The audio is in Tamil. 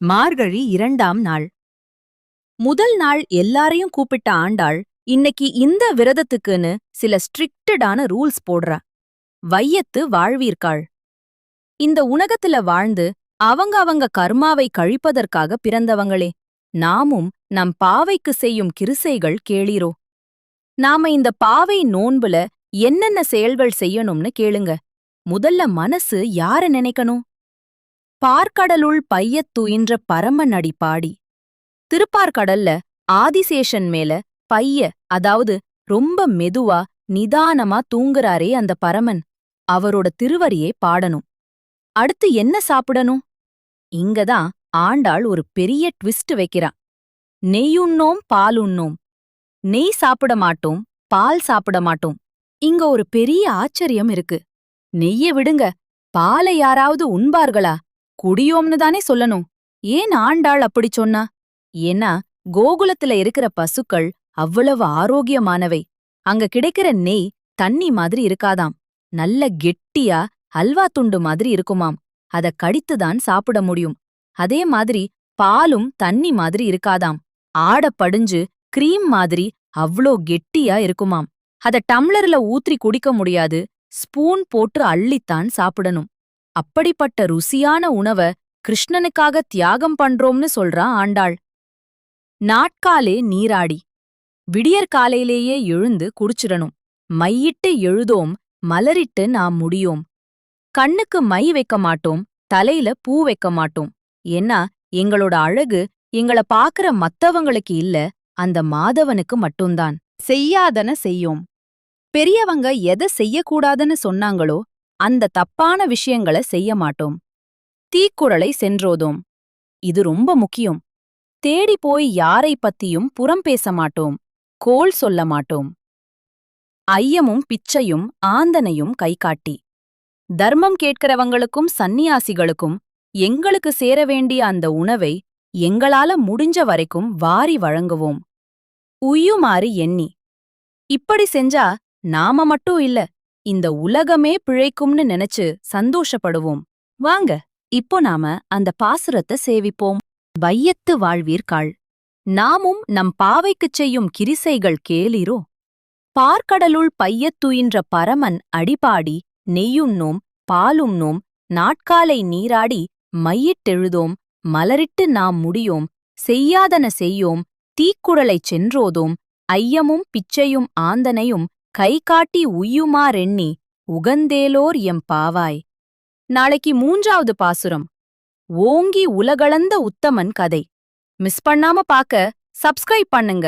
மார்கழி இரண்டாம் நாள். முதல் நாள் எல்லாரையும் கூப்பிட்ட ஆண்டாள் இன்னைக்கு இந்த விரதத்துக்குன்னு சில ஸ்ட்ரிக்டடான ரூல்ஸ் போடுறா. வையத்து வாழ்வீர்காள் இந்த உலகத்துல வாழ்ந்து அவங்க அவங்க கர்மாவை கழிப்பதற்காக பிறந்தவங்களே நாமும் நம் பாவைக்கு செய்யும் கிருசைகள் கேளீரோ நாம இந்த பாவை நோன்புல என்னென்ன செயல்கள் செய்யணும்னு கேளுங்க. முதல்ல மனசு யார நினைக்கணும்? பார்க்கடலுள் பையத் துயின்ற பரமன் அடி பாடி திருப்பார்கடல்ல ஆதிசேஷன் மேல பைய அதாவது ரொம்ப மெதுவா நிதானமா தூங்குறாரே அந்த பரமன். அவரோட திருவரியே பாடணும். அடுத்து என்ன சாப்பிடணும்? இங்கதான் ஆண்டாள் ஒரு பெரிய ட்விஸ்ட் வைக்கிறான். நெய்யுண்ணோம் பாலுண்ணோம். நெய் சாப்பிட மாட்டோம் பால் சாப்பிட மாட்டோம். இங்க ஒரு பெரிய ஆச்சரியம் இருக்கு. நெய்ய விடுங்க பாலை யாராவது உண்பார்களா? குடியோம்னு தானே சொல்லணும். ஏன் ஆண்டாள் அப்படி சொன்னா? ஏன்னா கோகுலத்துல இருக்கிற பசுக்கள் அவ்வளவு ஆரோக்கியமானவை. அங்க கிடைக்கிற நெய் தண்ணி மாதிரி இருக்காதாம். நல்ல கெட்டியா அல்வா துண்டு மாதிரி இருக்குமாம். அத கடித்துதான் சாப்பிட முடியும். அதே மாதிரி பாலும் தண்ணி மாதிரி இருக்காதாம். ஆட படிஞ்சு கிரீம் மாதிரி அவ்ளோ கெட்டியா இருக்குமாம். அத டம்ளர்ல ஊற்றி குடிக்க முடியாது. ஸ்பூன் போட்டு அள்ளித்தான் சாப்பிடணும். அப்படிப்பட்ட ருசியான உணவ கிருஷ்ணனுக்காக தியாகம் பண்றோம்னு சொல்றா ஆண்டாள். நாட்காலே நீராடி விடியற் காலையிலேயே எழுந்து குடிச்சிடணும். மையிட்டு எழுதோம் மலரிட்டு நாம் முடியோம். கண்ணுக்கு மை வைக்க மாட்டோம் தலையில பூ வைக்க மாட்டோம். ஏன்னா எங்களோட அழகு எங்கள பாக்குற மத்தவங்களுக்கு இல்ல அந்த மாதவனுக்கு மட்டும்தான். செய்யாதன செய்யோம். பெரியவங்க எதை செய்யக்கூடாதுன்னு சொன்னாங்களோ அந்த தப்பான விஷயங்களை செய்ய மாட்டோம். தீக்குறளை சென்றோதோம். இது ரொம்ப முக்கியம். தேடி போய் யாரை பத்தியும் புறம் பேச மாட்டோம். கோள் சொல்ல மாட்டோம். ஐயமும் பிச்சையும் ஆந்தனையும் கைகாட்டி. தர்மம் கேட்கிறவங்களுக்கும் சந்நியாசிகளுக்கும் எங்களுக்கு சேர வேண்டிய அந்த உணவை எங்களால முடிஞ்ச வரைக்கும் வாரி வழங்குவோம். உய்யுமாறு எண்ணி. இப்படி செஞ்சா நாம மட்டும் இல்ல இந்த உலகமே பிழைக்கும்னு நினைச்சு சந்தோஷப்படுவோம். வாங்க இப்போ நாம அந்த பாசுரத்தை சேவிப்போம். வையத்து வாழ்வீர்காள். நாமும் நம் பாவைக்குச் செய்யும் கிரிசைகள் கேளீரோ? பார்க்கடலுள் பையத்துயின்ற பரமன் அடிபாடி நெய்யுண்ணோம் பாலுண்ணோம் நாட்காலை நீராடி மையிட்டெழுதோம் மலரிட்டு நாம் முடியோம் செய்யாதன செய்யோம் தீக்குடலைச் சென்றோதோம் ஐயமும் பிச்சையும் ஆந்தனையும் கை காட்டி உய்யுமாறெண்ணி உகந்தேலோர் எம் பாவாய். நாளைக்கு மூன்றாவது பாசுரம். ஓங்கி உலகளந்த உத்தமன் கதை. மிஸ் பண்ணாம பாக்க சப்ஸ்கிரைப் பண்ணுங்க.